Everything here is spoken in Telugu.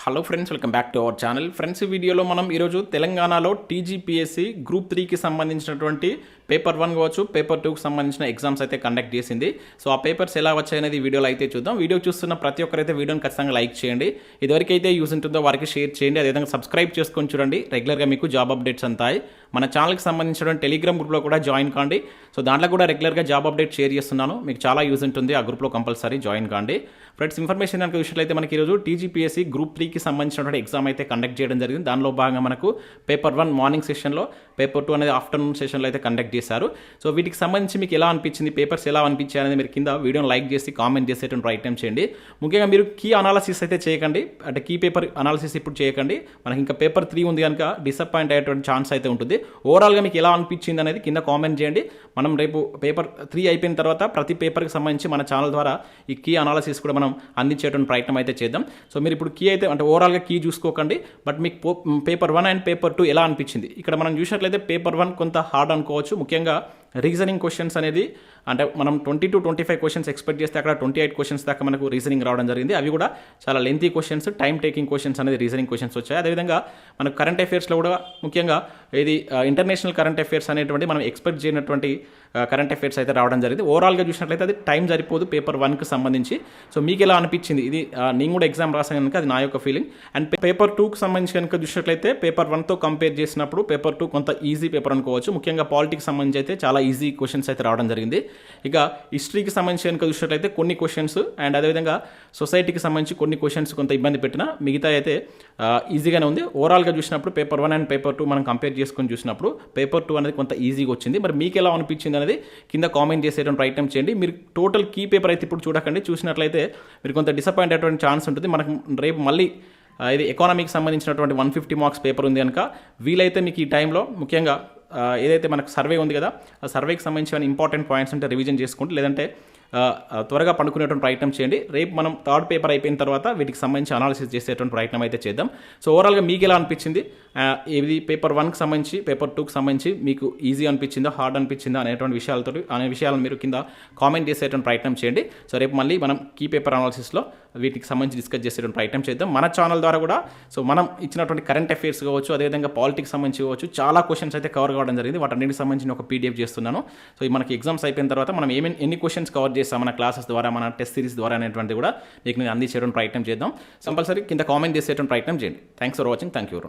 Hello friends welcome back to our channel friends వీడియోలో మనం ఈరోజు తెలంగాణలో టీజీపీఎస్సీ గ్రూప్ త్రీకి సంబంధించినటువంటి పేపర్ వన్ కావచ్చు పేపర్ టూకి సంబంధించిన ఎగ్జామ్స్ అయితే కండక్ట్ చేసింది. సో ఆ పేపర్స్ ఎలా వచ్చాయనేది వీడియోలో అయితే చూద్దాం. వీడియో చూస్తున్న ప్రతి ఒక్కరైతే వీడియోని ఖచ్చితంగా లైక్ చేయండి. ఇదివరకైతే యూస్ ఉంటుందో వారికి షేర్ చేయండి. అదేవిధంగా సబ్స్క్రైబ్ చేసుకొని చూడండి. రెగ్యులర్గా మీకు జాబ్ అప్డేట్స్ అంతాయి. మన ఛానల్కి సంబంధించిన టెలిగ్రామ్ గ్రూప్లో కూడా జాయిన్ కాండి. సో దాంట్లో కూడా రెగ్యులర్గా జాబ్ అప్డేట్ షేర్ చేస్తున్నాను. మీకు చాలా యూజ్ ఉంటుంది. ఆ గ్రూప్లో కంపల్సరీ జాయిన్ కాండి. ఫ్రెండ్స్ ఇన్ఫర్మేషన్ కనుక అయితే మనకి ఈరోజు టీజీపీఎస్సీ గ్రూప్ త్రీకి సంబంధించినటువంటి ఎగ్జామ్ అయితే కండక్ట్ చేయడం జరిగింది. దానిలో భాగంగా మనకు పేపర్ వన్ మార్నింగ్ సెషన్లో పేపర్ టూ అనేది ఆఫ్టర్నూన్ సెషన్లో అయితే కండక్ట్ చేశారు. సో వీటికి సంబంధించి మీకు ఎలా అనిపించింది పేపర్స్ ఎలా అనిపించాయి అనేది మీరు కింద వీడియోని లైక్ చేసి కామెంట్ చేసేటువంటి రైట్ చేయండి. ముఖ్యంగా మీరు కీ అనాలసిస్ అయితే చేయకండి. అంటే కీ పేపర్ అనాలసిస్ ఇప్పుడు చేయకండి. మనకి ఇంకా పేపర్ త్రీ ఉంది కనుక డిసప్పాయింట్ అయ్యేటువంటి ఛాన్స్ అయితే ఉంటుంది. ఓవరాల్గా మీకు ఎలా అనిపించింది అనేది కింద కామెంట్ చేయండి. మనం రేపు పేపర్ త్రీ అయిపోయిన తర్వాత ప్రతి పేపర్కి సంబంధించి మన ఛానల్ ద్వారా ఈ కీ అనాలసిస్ కూడా మనం అందించేటువంటి ప్రయత్నం అయితే చేద్దాం. సో మీరు ఇప్పుడు కీ అయితే అంటే ఓవరాల్గా కీ చూసుకోకండి. బట్ మీకు paper one and paper two ఎలా అనిపించింది? ఇక్కడ మనం చూసినట్లయితే పేపర్ వన్ కొంత హార్డ్ అనుకోవచ్చు. ముఖ్యంగా రీజనింగ్ క్వశ్చన్స్ అనేది అంటే మనం twenty to twenty five questions expect చేస్తే అక్కడ ట్వంటీ ఎయిట్ క్వశ్చన్స్ దాకా మనకు రీజనింగ్ రావడం జరిగింది. అవి కూడా చాలా lengthy questions time taking questions అనేది రీజనింగ్ క్వశ్చన్స్ వచ్చాయి. అదేవిధంగా మనకు కరెంట్ అఫేర్స్లో కూడా ముఖ్యంగా ఇది ఇంటర్నేషనల్ కరెంట్ అఫేర్స్ అనేటువంటి మనం ఎక్స్పెక్ట్ చేయనటువంటి కరెంట్ అఫేర్స్ అయితే రావడం జరిగింది. ఓవరాల్గా చూసినట్లయితే అది టైం సరిపోదు పేపర్ వన్కి సంబంధించి. సో మీకు ఎలా అనిపించింది? ఇది నేను కూడా ఎగ్జామ్ రాసాను కనుక అది నా యొక్క ఫీలింగ్ అండ్ పేపర్ టూకి సంబంధించి కనుక చూసినట్లయితే పేపర్ వన్తో కంపేర్ చేసినప్పుడు పేపర్ టూ కొంత ఈజీ పేపర్ అనుకోవచ్చు. ముఖ్యంగా పాలిటిక్స్ సంబంధించి అయితే చాలా ఈజీ క్వశ్చన్స్ అయితే రావడం జరిగింది. ఇక హిస్టరీకి సంబంధించి కనుక చూసినట్లయితే కొన్ని క్వశ్చన్స్ అండ్ అదేవిధంగా సొసైటీకి సంబంధించి కొన్ని క్వశ్చన్స్ కొంత ఇబ్బంది పెట్టినా మిగతా అయితే ఈజీగానే ఉంది. ఓవరాల్గా చూసినప్పుడు paper one and paper two మనం కంపేర్ చేసుకొని చూసినప్పుడు పేపర్ టూ అనేది కొంత ఈజీగా వచ్చింది. మరి మీకు ఎలా అనిపించింది అనేది కింద కామెంట్ చేసేటువంటి ప్రయత్నం చేయండి. మీరు టోటల్ కీ పేపర్ అయితే ఇప్పుడు చూడకండి. చూసినట్లయితే మీరు కొంత డిసప్పాయింట్ అయ్యేటువంటి ఛాన్స్ ఉంటుంది. మనకు రేపు మళ్ళీ ఇది ఎకానమీకి సంబంధించినటువంటి వన్ ఫిఫ్టీ మార్క్స్ పేపర్ ఉంది కనుక వీలైతే మీకు ఈ టైంలో ముఖ్యంగా ఏదైతే మనకు సర్వే ఉంది కదా ఆ సర్వేకి సంబంధించిన ఇంపార్టెంట్ పాయింట్స్ ఉంటే రివిజన్ చేసుకుంటే లేదంటే త్వరగా పండుకునేటువంటి ప్రయత్నం చేయండి. రేపు మనం థర్డ్ పేపర్ అయిపోయిన తర్వాత వీటికి సంబంధించి అనాలిసిస్ చేసేటువంటి ప్రయత్నం అయితే చేద్దాం. సో ఓవరాల్గా మీకు ఎలా అనిపించింది? ఇది పేపర్ వన్కి సంబంధించి పేపర్ టూకి సంబంధించి మీకు ఈజీ అనిపించిందా హార్డ్ అనిపించిందా అనేటువంటి విషయాలతో అనే విషయాలను మీరు కింద కామెంట్ చేసేటువంటి ప్రయత్నం చేయండి. సో రేపు మళ్ళీ మనం కీ పేపర్ అనాలిసిస్లో వీటికి సంబంధించి డిస్కస్ చేసేటువంటి ప్రయత్నం చేద్దాం. మన ఛానల్ ద్వారా కూడా సో మనం ఇచ్చినటువంటి కరెంట్ అఫైర్స్ కావచ్చు అదేవిధంగా పాలిటిక్స్ సంబంధించి కావచ్చు చాలా క్వశ్చన్స్ అయితే కవర్ కావడం జరిగింది. వాటన్నిటికి సంబంధించిన ఒక పీడిఎఫ్ చేస్తున్నాను. సో మనకి ఎగ్జామ్స్ అయిపోయిన తర్వాత మనం ఏమేమి ఎన్ని క్వశ్చన్స్ కవర్ చేస్తాం మన క్లాసెస్ ద్వారా మన టెస్ట్ సిరీస్ ద్వారా అనేటువంటి కూడా మీకు నేను అందించేటువంటి ప్రయత్నం చేద్దాం. కంపల్సరీ కింద కామెంట్ చేసేటువంటి ప్రయత్నం చేయండి. Thanks for watching thank you